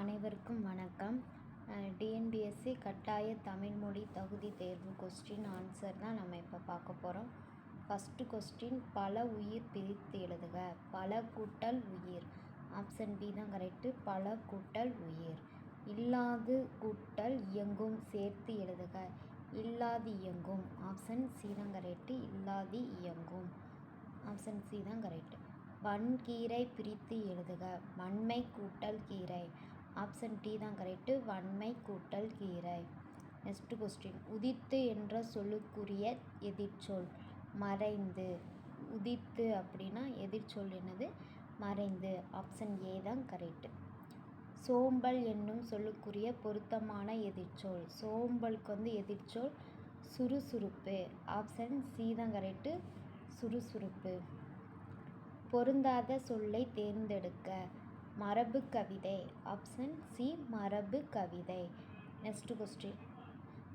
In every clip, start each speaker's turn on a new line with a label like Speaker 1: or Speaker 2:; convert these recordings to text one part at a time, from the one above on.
Speaker 1: அனைவருக்கும் வணக்கம். டிஎன்பிஎஸ்சி கட்டாய தமிழ்மொழி தகுதி தேர்வு கொஸ்டின் ஆன்சர் தான் நம்ம இப்போ பார்க்க போகிறோம் ஃபஸ்ட்டு கொஸ்டின் பல உயிர் பிரித்து எழுதுக. பல கூட்டல் உயிர். ஆப்ஷன் பி தான் கரெக்டு பல கூட்டல் உயிர். இல்லாது கூட்டல் இயங்கும் சேர்த்து எழுதுக. இல்லாது இயங்கும். ஆப்ஷன் சி தான் கரெக்டு இல்லாது இயங்கும். ஆப்ஷன் சி தான் கரெக்டு வன்கீரை பிரித்து எழுதுக. வன்மை கூட்டல் கீரை. ஆப்ஷன் டி தான் கரெக்டு வன்மை கூட்டல் கீரை. நெக்ஸ்ட் கொஸ்டின் உதித்து என்ற சொல்லுக்குரிய எதிர்ச்சொல். மறைந்து. உதித்து அப்படின்னா எதிர்ச்சொல் என்னது? மறைந்து. ஆப்ஷன் ஏ தான் கரெக்டு சோம்பல் என்னும் சொல்லுக்குரிய பொருத்தமான எதிர்ச்சொல். சோம்பலுக்கு வந்து எதிர்ச்சொல் சுறுசுறுப்பு. ஆப்ஷன் சி தான் கரெக்டு சுறுசுறுப்பு. பொருந்தாத சொல்லை தேர்ந்தெடுக்க. மரபு கவிதை. ஆப்ஷன் சி மரபு கவிதை. நெக்ஸ்ட் கொஸ்டின்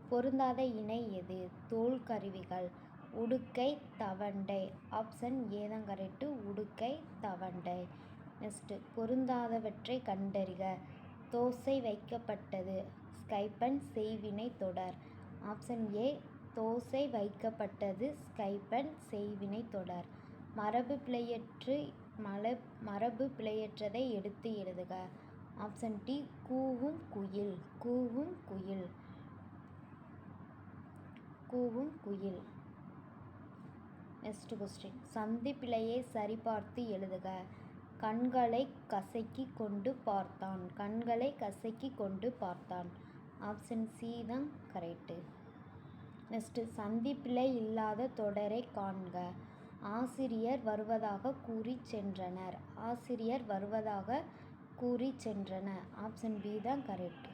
Speaker 1: பொருந்தாத இணை எது? தோல் கருவிகள். உடுக்கை தவண்டை. ஆப்ஷன் ஏதான் கரெக்டு உடுக்கை தவண்டை. நெக்ஸ்ட்டு பொருந்தாதவற்றை கண்டறிக. தோசை வைக்கப்பட்டது. ஸ்கைப்பன் செய்வினை தொடர். ஆப்ஷன் ஏ தோசை வைக்கப்பட்டது. ஸ்கைப்பன் செய்வினை தொடர். மரபு பிழையற்று மல மரபு பிழையற்றதை எடுத்து எழுதுக. ஆப்ஷன் டி கூவும் குயில் கூவும் குயில். கூவும் குயில். நெக்ஸ்ட் கொஸ்டின் சந்தி பிழையை சரிபார்த்து எழுதுக. கண்களை கசக்கி கொண்டு பார்த்தான். கண்களை கசக்கி கொண்டு பார்த்தான். ஆப்ஷன் சி தான் கரெக்டு நெக்ஸ்ட்டு சந்திப்பிழை இல்லாத தொடரை காண்க. ஆசிரியர் வருவதாக கூறி சென்றனர். ஆசிரியர் வருவதாக கூறி சென்றனர் ஆப்ஷன் பி தான் கரெக்ட்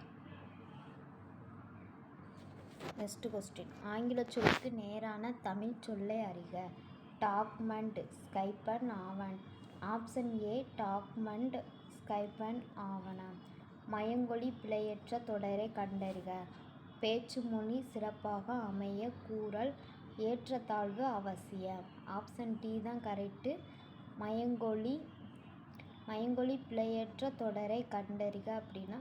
Speaker 1: நெக்ஸ்ட் கொஸ்டின் ஆங்கில சொல்லுக்கு நேரான தமிழ் சொல்லை அறிக. டாக்மெண்ட் ஸ்கைப்பன் ஆவன். ஆப்ஷன் ஏ டாக்மெண்ட் ஸ்கைப்பன் ஆவணம் மயங்கொழி பிழையற்ற தொடரை கண்டறிக. பேச்சு மொழி சிறப்பாக அமைய கூறல் ஏற்றத்தாழ்வு அவசியம். ஆப்ஷன் டி தான் கரெக்டு மயங்கொலி மயங்கொலி பிழையற்ற தொடரை கண்டறிக அப்படின்னா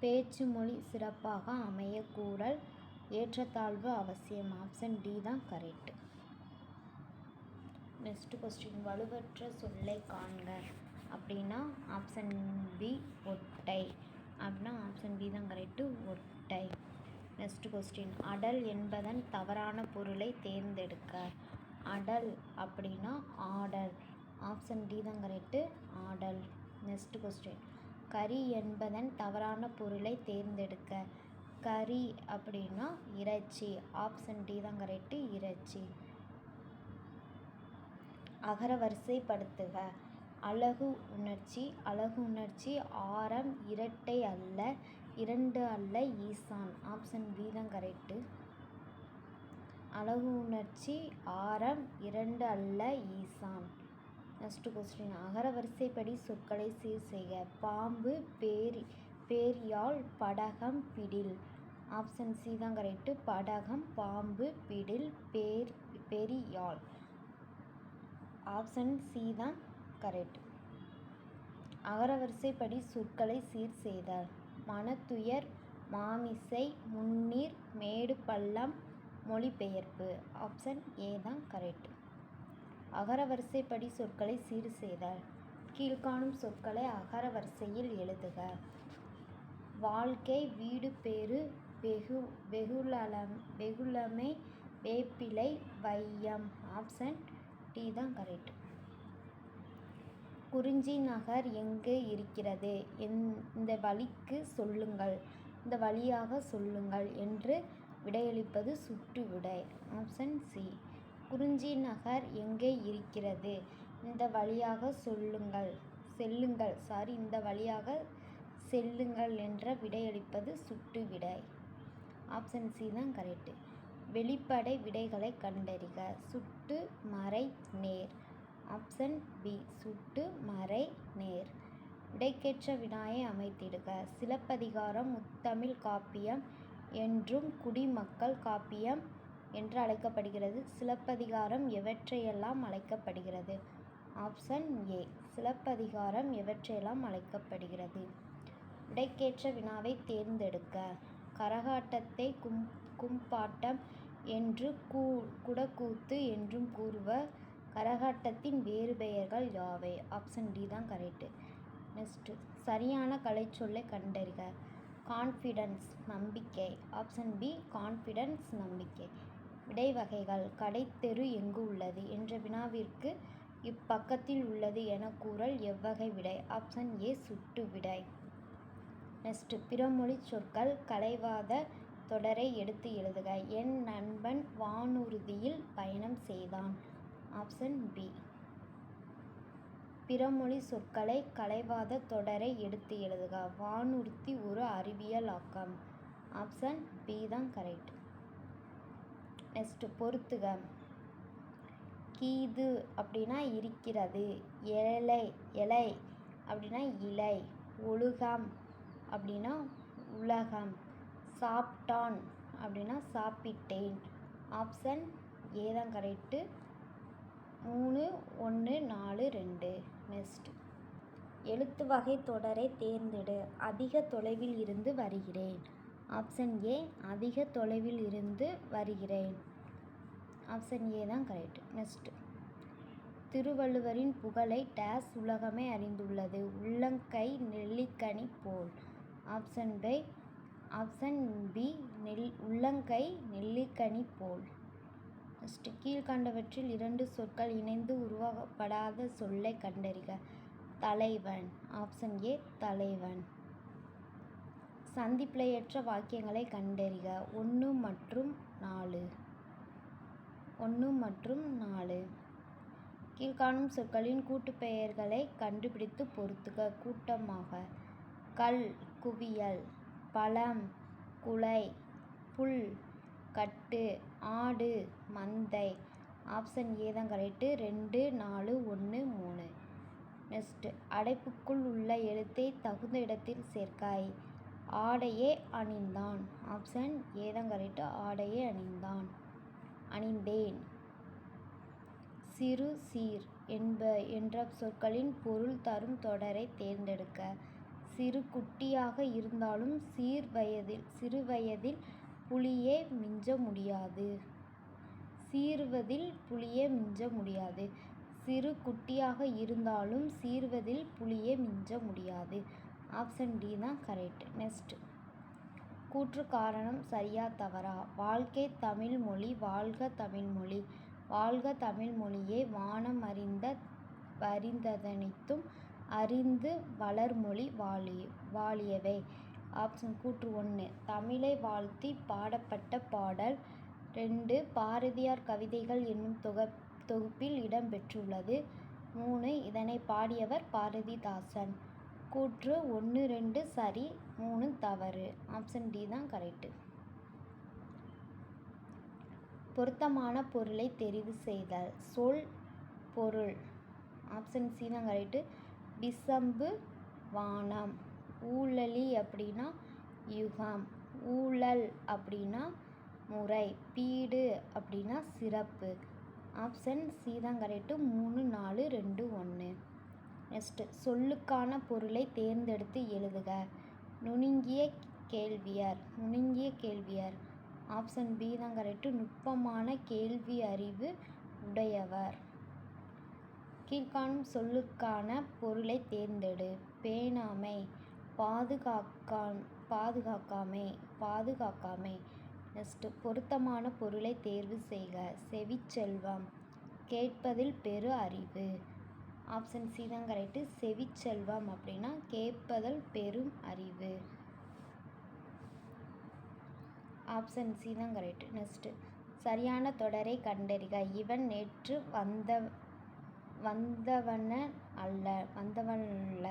Speaker 1: பேச்சு மொழி சிறப்பாக அமைய கூறல் ஏற்றத்தாழ்வு அவசியம். ஆப்ஷன் டி தான் கரெக்டு நெக்ஸ்ட் கொஸ்டின் வலுவற்ற சொல்லை காண்க அப்படின்னா ஆப்ஷன் பி ஒட்டை. அப்படின்னா ஆப்ஷன் பி தான் கரெக்டு ஒட்டை. நெக்ஸ்ட் கொஸ்டின் அடல் என்பதன் தவறான பொருளை தேர்ந்தெடுக்க. அடல் அப்படின்னா ஆடல். ஆப்ஷன் டி தான் கரெக்டு ஆடல். நெக்ஸ்ட் கொஸ்டின் கறி என்பதன் தவறான பொருளை தேர்ந்தெடுக்க. கறி அப்படின்னா இறைச்சி. ஆப்ஷன் டி தான் கரெக்டு இறைச்சி. அகர வரிசைப்படுத்துக. அழகு உணர்ச்சி. அழகு உணர்ச்சி ஆரம் இரட்டை அல்ல இரண்டு அல்ல ஈசான். ஆப்ஷன் பி தான் கரெக்டு அழகு உணர்ச்சி ஆரம் இரண்டு அல்ல ஈசான். நெக்ஸ்ட் கொஸ்டின் அகர வரிசைப்படி சொற்களை சீர் செய்க. பாம்பு பேரி பேரியால் படகம் பிடில். ஆப்ஷன் சி தான் கரெக்டு படகம் பாம்பு பிடில் பேர் பெரியாள் ஆப்ஷன் சி தான் கரெக்ட் அகரவரிசைப்படி சொற்களை சீர் செய்தார் மனத்துயர் மாமிசை முன்னீர் மேடு பள்ளம் மொழிபெயர்ப்பு ஆப்ஷன் ஏ தான் கரெக்ட் அகரவரிசைப்படி சொற்களை சீர் செய்தல். கீழ்காணும் சொற்களை அகரவரிசையில் எழுதுக. வாழ்க்கை வீடு பேறு வெகு வெகுளம் வெகுளமை வேப்பிலை வையம். ஆப்ஷன் டி தான் கரெக்ட் குறிஞ்சி நகர் எங்கே இருக்கிறது? இந்த வழிக்கு சொல்லுங்கள். இந்த வழியாக சொல்லுங்கள் என்று விடையளிப்பது சுட்டு விடை. Option C. குறிஞ்சி நகர் எங்கே இருக்கிறது? இந்த வழியாக சொல்லுங்கள். செல்லுங்கள். சாரி இந்த வழியாக செல்லுங்கள் என்ற விடையளிப்பது சுட்டு விடை. ஆப்ஷன் சி தான் கரெக்டு. வெளிப்படை விடைகளை கண்டறிக. சுட்டு மறை நேர். Option B. சுட்டு மறை நேர். விடைக்கேற்ற வினாயை அமைத்திடுக. சிலப்பதிகாரம் முத்தமிழ் காப்பியம் என்றும் குடிமக்கள் காப்பியம் என்று அழைக்கப்படுகிறது. சிலப்பதிகாரம் எவற்றையெல்லாம் அழைக்கப்படுகிறது? Option A. சிலப்பதிகாரம் எவற்றையெல்லாம் அழைக்கப்படுகிறது? விடைக்கேற்ற வினாவை தேர்ந்தெடுக்க. கரகாட்டத்தை கும் கும்பாட்டம் என்று கூ குடக்கூத்து என்றும் கூறுவர் கரகாட்டத்தின் வேறு பெயர்கள் யாவை? ஆப்ஷன் டி தான் கரெக்டு நெக்ஸ்ட்டு சரியான கலைச்சொல்லை கண்டறிக. கான்ஃபிடன்ஸ் நம்பிக்கை. ஆப்ஷன் பி கான்ஃபிடன்ஸ் நம்பிக்கை. விடை வகைகள் கடைத்தெரு எங்கு உள்ளது என்ற வினாவிற்கு இப்பக்கத்தில் உள்ளது என கூறல் எவ்வகை விடை. ஆப்ஷன் ஏ சுட்டு விடை. நெக்ஸ்ட் பிறமொழி சொற்கள் கலைவாத தொடரை எடுத்து எழுதுக. என் நண்பன் வானூர்தியில் பயணம் செய்தான். ஆப்ஷன் பி பிறமொழி சொற்களை கலைவாத தொடரை எடுத்து எழுதுக. வானூர்தி ஒரு அறிவியலாக்கம் ஆப்ஷன் பி தான் கரெக்ட். நெக்ஸ்ட் பொறுத்துக. கீது அப்படின்னா இருக்கிறது. இலை இலை அப்படின்னா இலை. ஒழுகம் அப்படின்னா உலகம். சாப்பிட்டான் அப்படின்னா சாப்பிட்டேன். ஆப்ஷன் ஏ தான் கரெக்டு மூணு ஒன்று நாலு ரெண்டு. நெக்ஸ்ட் எழுத்து வகை தொடரை தேர்ந்தெடு. அதிக தொலைவில் இருந்து வருகிறேன். ஆப்ஷன் ஏ அதிக தொலைவில் இருந்து வருகிறேன். ஆப்ஷன் ஏ தான் கரெக்ட் நெக்ஸ்ட் திருவள்ளுவரின் புகழை டேஸ் உலகமே அறிந்துள்ளது. உள்ளங்கை நெல்லிக்கனி போல். ஆப்ஷன் பை ஆப்ஷன் பி நெல் உள்ளங்கை நெல்லிக்கனி போல். ஃபஸ்ட்டு கீழ்கண்டவற்றில் இரண்டு சொற்கள் இணைந்து உருவாக்கப்படாத சொல்லை கண்டறிக. தலைவன். ஆப்ஷன் ஏ தலைவன். சந்திப்பிழையற்ற வாக்கியங்களை கண்டறிக. ஒன்று மற்றும் நாலு. ஒன்று மற்றும் நாலு. கீழ்காணும் சொற்களின் கூட்டுப்பெயர்களை கண்டுபிடித்து பொறுத்துக. கூட்டமாக. கல் குவியல். பழம் குலை புல் கட்டு ஆடு மந்தை ஆப்ஷன் ஏ தான் கரெக்டு ரெண்டு நாலு ஒன்று மூணு. நெக்ஸ்ட்டு. அடைப்புக்குள் உள்ள எழுத்தை தகுந்த இடத்தில் சேர்க்காய். ஆடையே அணிந்தான். ஆப்ஷன் ஏ தான் கரெக்டு ஆடையே அணிந்தான். அணிந்தேன். சிறு சீர் என்ப என்ற சொற்களின் பொருள் தரும் தொடரை தேர்ந்தெடுக்க. சிறு குட்டியாக இருந்தாலும் சீர் வயதில் சிறு வயதில் புலியே மிஞ்ச முடியாது. சீர்வதில் புலியே மிஞ்ச முடியாது. சிறு குட்டியாக இருந்தாலும் சீர்வதில் புலியே மிஞ்ச முடியாது. ஆப்ஷன் டி தான் கரெக்ட் நெக்ஸ்ட் கூற்று காரணம் சரியா தவறா? வாழ்க்கை தமிழ் மொழி வாழ்க தமிழ்மொழி வாழ்க தமிழ்மொழியே வானம் அறிந்த அறிந்ததனித்தும் அறிந்து வளர்மொழி வாழி வாழியவை. ஆப்ஷன் கூற்று ஒன்று தமிழை வாழ்த்தி பாடப்பட்ட பாடல். ரெண்டு பாரதியார் கவிதைகள் என்னும் தொக தொகுப்பில் இடம்பெற்றுள்ளது மூணு இதனை பாடியவர் பாரதிதாசன். கூற்று ஒன்று ரெண்டு சரி மூணு தவறு. ஆப்ஷன் டி தான் கரெக்டு பொருத்தமான பொருளை தெரிவு செய்தல். சொல் பொருள். ஆப்ஷன் சி தான் கரெக்டு பிசம்பு வானம். ஊழலி அப்படின்னா யுகம் ஊழல் அப்படின்னா முறை பீடு அப்படின்னா சிறப்பு. ஆப்ஷன் சி தான் கரெக்டு மூணு நாலு ரெண்டு ஒன்று நெக்ஸ்ட்டு சொல்லுக்கான பொருளை தேர்ந்தெடுத்து எழுதுக. நுணுங்கிய கேள்வியர் நுணுங்கிய கேள்வியர். ஆப்ஷன் பி தான் கரெக்டு நுட்பமான கேள்வி அறிவு உடையவர். கீழ்காணும் சொல்லுக்கான பொருளை தேர்ந்தெடு. பேணாமை பாதுகாக்கா பாதுகாக்காமே பாதுகாக்காமே. நெக்ஸ்ட்டு பொருத்தமான பொருளை தேர்வு செய்க. செவிச்செல்வம் கேட்பதில் பெரு அறிவு. ஆப்ஷன் சி தான் கரெக்டு செவிச்செல்வம் அப்படின்னா கேட்பதில் பெரும் அறிவு. ஆப்ஷன் சி தான் கரெக்டு நெக்ஸ்ட்டு சரியான தொடரை கண்டறிக. இவன் நேற்று வந்த வந்தவன அல்ல வந்தவன் அல்ல.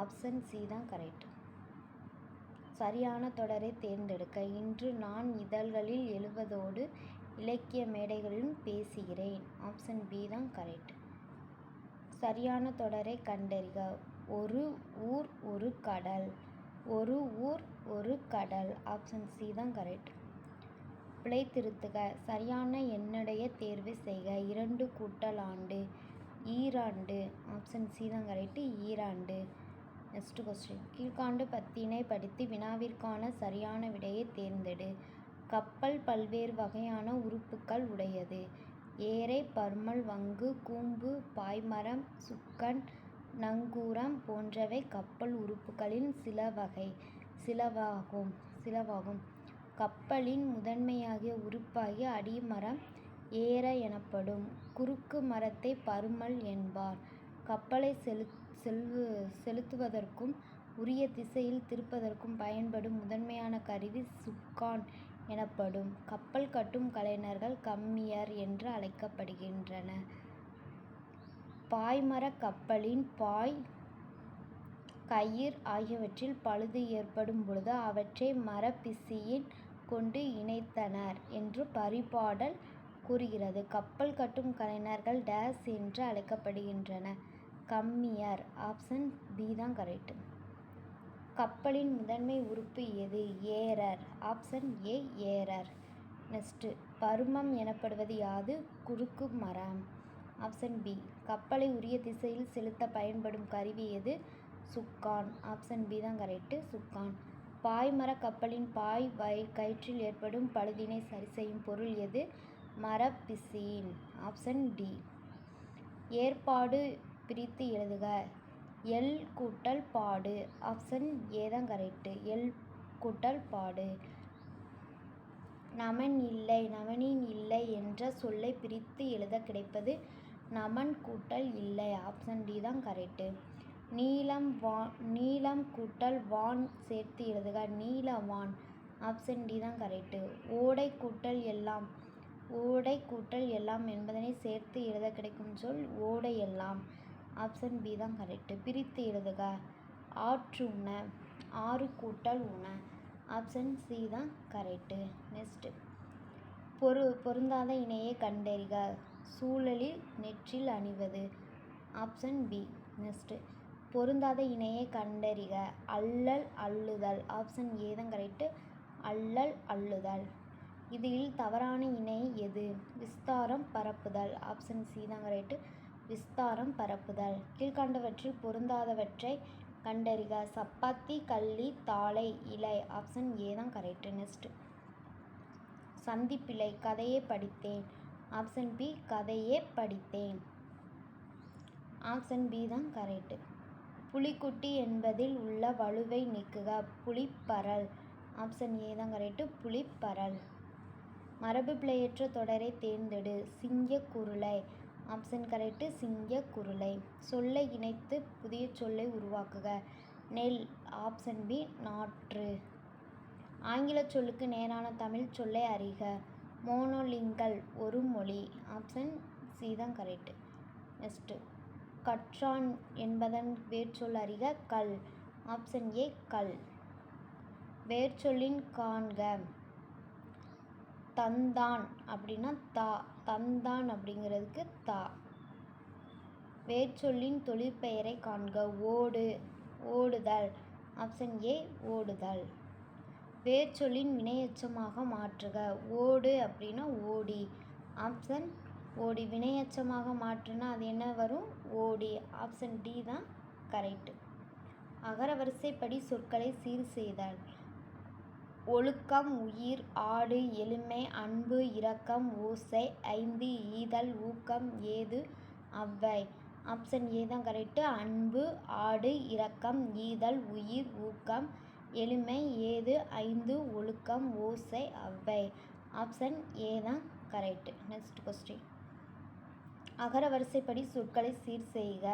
Speaker 1: ஆப்ஷன் சி தான் கரெக்ட் சரியான தொடரை தேர்ந்தெடுக்க. இன்று நான் இதழ்களில் எழுவதோடு இலக்கிய மேடைகளிலும் பேசுகிறேன். ஆப்ஷன் பி தான் கரெக்ட் சரியான தொடரை கண்டறிக. ஒரு ஊர் ஒரு கடல். ஒரு ஊர் ஒரு கடல். ஆப்ஷன் சி தான் கரெக்ட் பிழை திருத்துக. சரியான எண்ணுடைய தேர்வு செய்க. இரண்டு கூட்டல் ஆண்டு. ஈராண்டு. ஆப்ஷன் சி தான் கரெக்டு ஈராண்டு. நெக்ஸ்ட் கொஸ்டின் கீழ்காண்டு பத்தினை படித்து வினாவிற்கான சரியான விடையை தேர்ந்தெடு. கப்பல் பல்வேறு வகையான உறுப்புக்கள் உடையது. ஏரை பர்மல் வங்கு கூம்பு பாய்மரம் சுக்கன் நங்கூரம் போன்றவை கப்பல் உறுப்புகளின் சில வகை சிலவாகும் சிலவாகும். கப்பலின் முதன்மையாகிய உறுப்பாகிய அடிமரம் ஏற எனப்படும். குறுக்கு மரத்தை பருமல் என்பார். கப்பலை செலுத்த செல்வு செலுத்துவதற்கும் உரிய திசையில் திருப்பதற்கும் பயன்படும் முதன்மையான கருவி சுக்கான் எனப்படும். கப்பல் கட்டும் கலைஞர்கள் கம்மியர் என்று அழைக்கப்படுகின்றனர் பாய்மரக் கப்பலின் பாய் கயிர் ஆகியவற்றில் பழுது ஏற்படும் பொழுது அவற்றை மரப்பிசியின் கொண்டு இணைத்தனர் என்று பரிபாடல் கூறுகிறது. கப்பல் கட்டும் கலைஞர்கள் டேஸ் என்று அழைக்கப்படுகின்றனர் கம்மியர். ஆப்ஷன் பி தான் கரெக்டு கப்பலின் முதன்மை உறுப்பு எது? ஏரர் ஆப்ஷன் ஏ ஏரர் நெக்ஸ்ட்டு பருமம் எனப்படுவது யாது? குறுக்கு மரம். ஆப்ஷன் பி கப்பலை உரிய திசையில் செலுத்த பயன்படும் கருவி எது? சுக்கான். ஆப்ஷன் பி தான் கரெக்டு சுக்கான். பாய்மர கப்பலின் பாய் வை கயிற்றில் ஏற்படும் பழுதினை சரி செய்யும் பொருள் எது? மரப்பிசின். ஆப்ஷன் டி ஏற்பாடு பிரித்து எழுதுக. எல் கூட்டல் பாடு. ஆப்ஷன் ஏ தான் கரெக்டு எல் கூட்டல் பாடு. நமன் இல்லை நமனின் இல்லை என்ற சொல்லை பிரித்து எழுத கிடைப்பது நமன் கூட்டல் இல்லை. ஆப்ஷன் டி தான் கரெக்டு நீளம் வா நீளம் கூட்டல் வான் சேர்த்து எழுதுக. நீலவான் ஆப்ஷன் டி தான் கரெக்டு ஓடை கூட்டல் எல்லாம். ஓடை கூட்டல் எல்லாம் என்பதனை சேர்த்து எழுத கிடைக்கும் சொல் ஓடை எல்லாம். ஆப்ஷன் பி தான் கரெக்டு பிரித்து எழுதுக. ஆற்று உண ஆறு கூட்டல் உண ஆப்ஷன் சி தான் கரெக்டு நெக்ஸ்ட்டு பொரு பொருந்தாத இணையை கண்டறிக. சூழலில் நெற்றில் அணிவது. Option B. நெக்ஸ்ட்டு பொருந்தாத இணையை கண்டறிக. அல்லல் அள்ளுதல். ஆப்ஷன் ஏ தான் கரெக்டு அல்லல் அள்ளுதல். இதில் தவறான இணை எது? விஸ்தாரம் பரப்புதல். ஆப்ஷன் சி தான் கரெக்டு விஸ்தாரம் பரப்புதல். கீழ்கண்டவற்றில் பொருந்தாதவற்றை கண்டறிக. சப்பாத்தி கள்ளி தாளை இலை ஆப்ஷன் ஏ தான் கரெக்டு. நெக்ஸ்ட். சந்திப்பிழை கதையே படித்தேன். ஆப்ஷன் பி கதையே படித்தேன். ஆப்ஷன் பி தான் கரெக்டு. புலிக்குட்டி என்பதில் உள்ள வலுவை நீக்குக. புலிப்பரல். ஆப்ஷன் ஏ தான் கரெக்டு. புலிப்பரல். மரபு பிழையற்ற தொடரை தேர்ந்தெடு. சிங்க குருளை. ஆப்ஷன் கரெக்டு சிங்க குருளை. சொல்லை இணைத்து புதிய சொல்லை உருவாக்குக. நெல் ஆப்ஷன் பி நாற்று. ஆங்கில சொல்லுக்கு நேரான தமிழ் சொல்லை அறிக. மோனோலிங்கல் ஒரு மொழி. ஆப்ஷன் சி தான் கரெக்டு நெக்ஸ்ட்டு கற்றான் என்பதன் வேர்ச்சொல் அறிக கல். ஆப்ஷன் ஏ கல். வேர்ச்சொல்லின் காண்க. தந்தான் அப்படின்னா தா. தந்தான் அப்படிங்கிறதுக்கு தா. வேர்ச்சொல்லின் தொழிற்பெயரை காண்க. ஓடு. ஓடுதல். Option A ஓடுதல். வேர்ச்சொல்லின் வினையச்சமாக மாற்றுக. ஓடு அப்படின்னா ஓடி. ஆப்ஷன் ஓடி. வினையச்சமாக மாற்றுனா அது என்ன வரும்? ஓடி. ஆப்ஷன் டி தான் கரெக்டு அகரவரிசைப்படி சொற்களை சீர் செய்தால் ஒழுக்கம் உயிர் ஆடு எளிமை அன்பு இரக்கம் ஓசை ஐந்து ஈதல் ஊக்கம் ஏது அவ்வை. ஆப்ஷன் ஏ தான் கரெக்டு அன்பு ஆடு இரக்கம் ஈதல் உயிர் ஊக்கம் எளிமை ஏது ஐந்து ஒழுக்கம் ஓசை அவ்வை. ஆப்ஷன் ஏ தான் கரெக்டு நெக்ஸ்ட் கொஸ்டின் அகர வரிசைப்படி சொற்களை சீர் செய்க.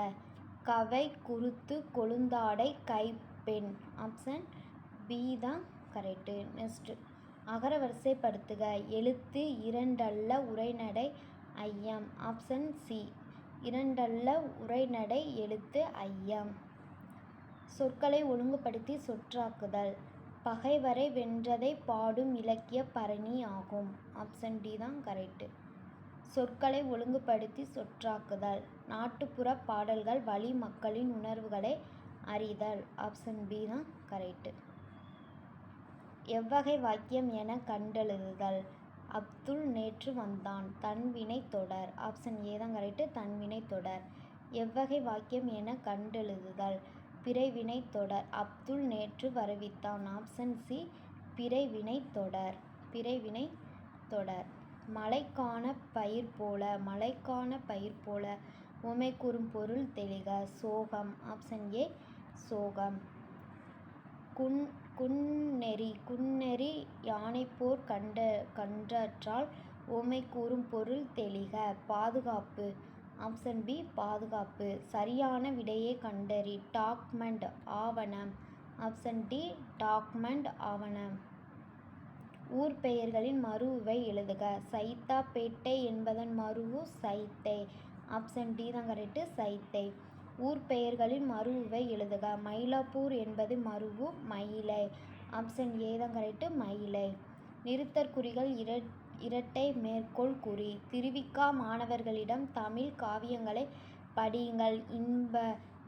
Speaker 1: கவை குருத்து கொழுந்தாடை கைப்பெண். ஆப்ஷன் பி தான் கரெக்டு நெக்ஸ்ட்டு. அகர வரிசைப்படுத்துக. எழுத்து இரண்டல்ல உரைநடை ஐயம். Option C. இரண்டல்ல உரைநடை எழுத்து ஐயம். சொற்களை ஒழுங்குபடுத்தி சொற்றாக்குதல். பகைவரை வென்றதை பாடும் இலக்கிய பரணி ஆகும். ஆப்ஷன் டி தான் கரெக்டு சொற்களை ஒழுங்குபடுத்தி சொற்றாக்குதல். நாட்டுப்புற பாடல்கள் வழி மக்களின் உணர்வுகளை அறிதல். ஆப்ஷன் பி தான் கரெக்டு எவ்வகை வாக்கியம் என கண்டெழுதுதல். அப்துல் நேற்று வந்தான். தன்வினை தொடர். ஆப்ஷன் ஏ தான் கரெக்டு தன்வினை தொடர். எவ்வகை வாக்கியம் என கண்டெழுதுதல். பிறைவினைத் தொடர். அப்துல் நேற்று வருவித்தான். ஆப்ஷன் சி பிறைவினை தொடர். பிறைவினை தொடர். மழைக்கான பயிர் போல மழைக்கான பயிர் போல உமை கூறும் பொருள் தெளிக. சோகம். ஆப்ஷன் ஏ சோகம். குன் குன்னெறி குன்னெறி யானைப்போர் கண்ட கன்றற்றால் உவமை கூறும் பொருள் தெளிக. பாதுகாப்பு. ஆப்ஷன் பி பாதுகாப்பு. சரியான விடையை கண்டறி. டாக்குமெண்ட் ஆவணம். ஆப்ஷன் டி டாக்குமெண்ட் ஆவணம். ஊர் பெயர்களின் மருவை எழுதுக. சைதாப்பேட்டை என்பதன் மருவு சைத்தை. ஆப்ஷன் டி தான் கரெக்டு சைத்தை. ஊர் பெயர்களின் மருவை எழுதுக. மயிலாப்பூர் என்பது மருவு மயிலை. ஆப்ஷன் ஏ தான் கரெக்டு மயிலை நிறுத்தற்குறிகள் இர இரட்டை மேற்கோள் குறி. திருவிக்கா மாணவர்களிடம் தமிழ் காவியங்களை படியுங்கள். இன்ப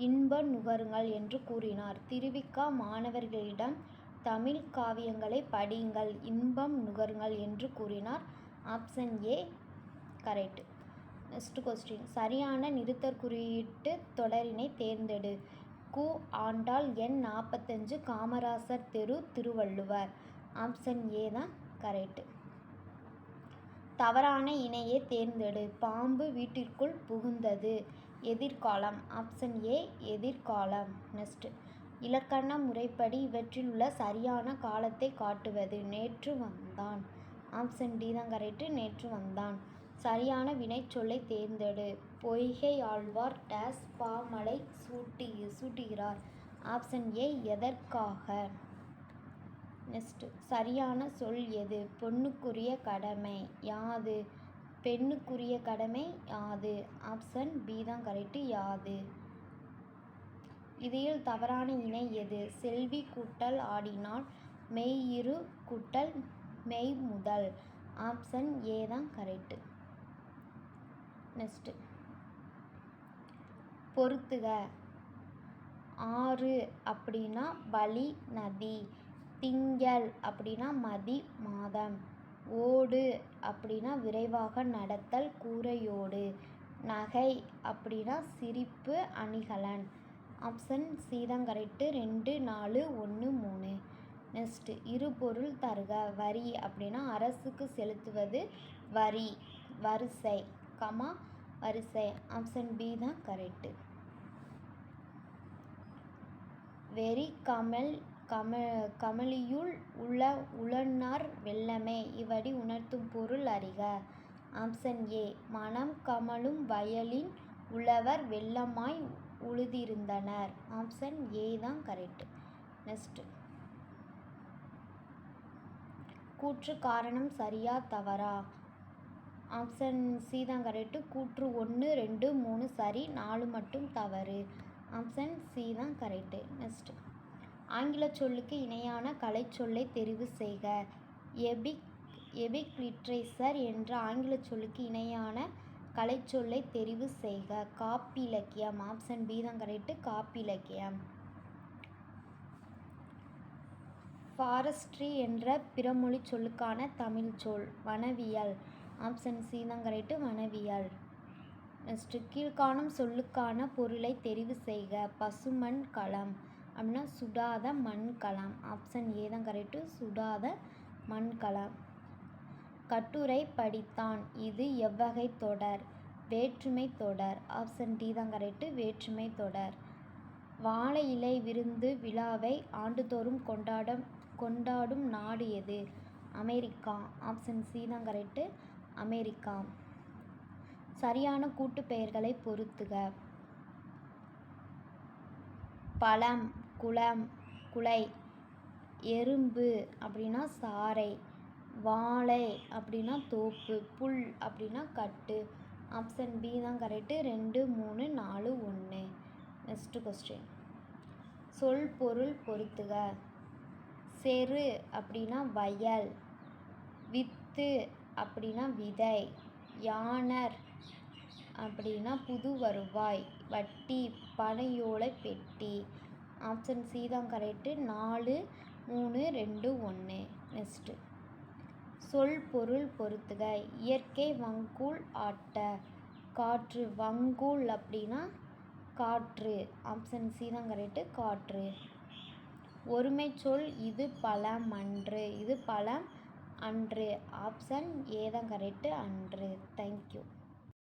Speaker 1: இன்ப நுகருங்கள் என்று கூறினார். திருவிக்கா மாணவர்களிடம் தமிழ் காவியங்களை படியுங்கள். இன்பம் நுகருங்கள் என்று கூறினார். Option A correct next question சரியான நிறுத்தற்குறியீட்டு தொடரினை தேர்ந்தெடு. கு ஆண்டாள் எண் நாற்பத்தஞ்சு காமராசர் தெரு திருவள்ளுவர். ஆப்ஷன் ஏ தான் கரெக்ட் தவறான இணையை தேர்ந்தெடு. பாம்பு வீட்டிற்குள் புகுந்தது. எதிர்காலம். ஆப்ஷன் ஏ எதிர்காலம். நெக்ஸ்ட் இலக்கண முறைப்படி இவற்றில் உள்ள சரியான காலத்தை காட்டுவது. நேற்று வந்தான். ஆப்ஷன் டி தான் கரெக்டு நேற்று வந்தான். சரியான வினைச்சொல்லை தேர்ந்தெடு. பொய்கை ஆழ்வார் டேஸ் பாமலை சூட்டி சூட்டுகிறார். ஆப்ஷன் ஏ எதற்காக? நெக்ஸ்ட் சரியான சொல் எது? பொண்ணுக்குரிய கடமை யாது? பெண்ணுக்குரிய கடமை யாது? ஆப்ஷன் பி தான் கரெக்டு யாது. இதில் தவறான இணை எது? செல்வி கூட்டல் ஆடினால் மெய்யிரு கூட்டல் மெய் முதல். ஆப்ஷன் ஏ தான் கரெக்டு. நெக்ஸ்ட்டு பொறுத்துக. ஆறு அப்படின்னா பலி நதி. திங்கள் அப்படின்னா மதி மாதம். ஓடு அப்படின்னா விரைவாக நடத்தல் கூரையோடு. நகை அப்படின்னா சிரிப்பு அணிகலன். ஆப்ஷன் சி கரெக்டு ரெண்டு நாலு ஒன்று மூணு. நெக்ஸ்ட்டு இருபொருள் தருக. வரி அப்படின்னா அரசுக்கு செலுத்துவது வரி வரிசை. கமா வரிசை ஆப்ஷன் பி தான் கரெக்டு வெறி கமல் கம கமலியுள் உள்ள உளன்னார் வெள்ளமே. இவ்வடி உணர்த்தும் பொருள் அறிக. ஆப்ஷன் ஏ மனம் கமலும் வயலின் உழவர் வெள்ளமாய் உழுதிருந்தனர். ஆப்ஷன் ஏ தான் கரெக்ட் நெக்ஸ்ட் கூற்று காரணம் சரியா தவறா? ஆப்ஷன் சி தான் கரெக்டு கூற்று ஒன்று ரெண்டு மூணு சரி நாலு மட்டும் தவறு. ஆப்ஷன் சி தான் கரெக்டு நெக்ஸ்ட். ஆங்கில சொல்லுக்கு இணையான கலைச்சொல்லை தெரிவு செய்க. எபிக் எபிக் லிட்ரேச்சர் என்ற ஆங்கில சொல்லுக்கு இணையான கலைச்சொல்லை தெரிவு செய்க. காப்பிலக்கியம். ஆப்ஷன் பி தான் கரெக்டு காப்பிலக்கியம். ஃபாரஸ்ட்ரி என்ற பிறமொழி சொல்லுக்கான தமிழ் சொல். வனவியல். ஆப்ஷன் சி தான் கரெக்டு வனவியல் நெக்ஸ்ட்டு கீழ்காணும் சொல்லுக்கான பொருளை தெரிவு செய்க. பசுமண் களம் அப்படின்னா சுடாத மண்கலம் ஆப்ஷன் ஏ தான் கரெக்டு சுடாத மண்கலம் கட்டுரை படித்தான். இது எவ்வகை தொடர்? வேற்றுமை தொடர். ஆப்ஷன் டி தான் கரெக்டு வேற்றுமை தொடர். வாழை இலை விருந்து விழாவை ஆண்டுதோறும் கொண்டாட கொண்டாடும் நாடு எது? அமெரிக்கா. ஆப்ஷன் சி தான் கரெக்டு அமெரிக்கா. சரியான கூட்டு பெயர்களை பொருத்துக பழம் குளம் குலை எறும்பு அப்படின்னா சாறை வாழை அப்படின்னா தோப்பு புல் அப்படின்னா கட்டு ஆப்ஷன் பி தான் கரெக்டு ரெண்டு மூணு நாலு ஒன்று. Next question. சொல் பொருள் பொருத்துக செரு அப்படின்னா வயல் வித்து அப்படின்னா விதை யானர் அப்படின்னா புது வருவாய் வட்டி பனையோலை பெட்டி. ஆப்ஷன் சி தான் கரெக்டு நாலு மூணு ரெண்டு ஒன்று நெக்ஸ்ட்டு சொல் பொருள் பொறுத்துக இயற்கை வங்கூல் ஆட்ட. காற்று வங்கூல் அப்படின்னா காற்று. ஆப்ஷன் சி தான் கரெக்டு காற்று. ஒருமை சொல் இது பழம் அன்று இது பழம் அன்று. ஆப்ஷன் ஏ தான் கரெக்டு அன்று. தேங்க்யூ